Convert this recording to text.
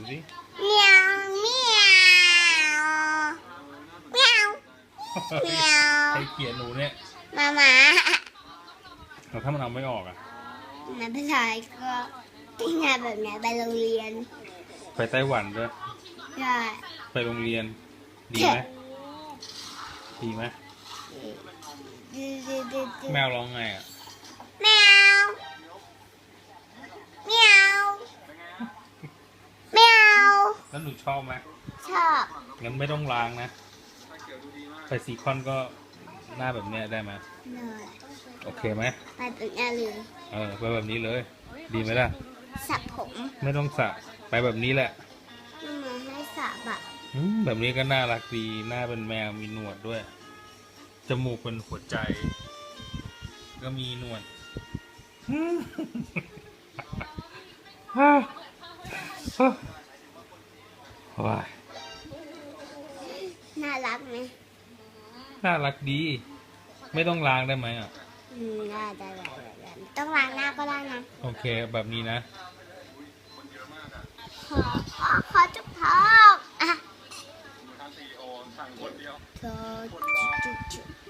ดูสิเมียวเมียวเมียวเมียวใครเขียนหนูเนี่ยมามาแล้วถ้ามันเอาไม่ออกอะไม่เป็นไรก็ที่งานแบบเนี้ยไปโรงเรียน ไปไต้หวันด้วยได้ไปโรงเรียน ดีไหมดีไหมดืดดืดดืดดืดแมวร้องไงอะ แมวแมวแมว แล้วหนูชอบไหมชอบงั้นไม่ต้องล้างนะไปซีคอนก็หน้าแบบเนี้ยได้ไหมเลยโอเคไหมไปเป็นอะไรเลยเออไปแบบนี้เลย ดีไหมล่ะสระผมไม่ต้องสระไปแบบนี้แหละไม่มาให้สระแบบอืมแบบนี้ก็น่ารักดีหน้าเป็นแมวมีหนวดด้วย จมูกเป็นหัวใจ ก็มีหนวดอืมฮ่า ราะว่า น่ารักไหมน่ารักดี ไม่ต้องล้างได้ไหมอะ อืมน่าจะแต้องล้างหน้าก็ได้นะ โอเค แบบนี้นะ ขอขอจุกทองอะจุกจุกจุ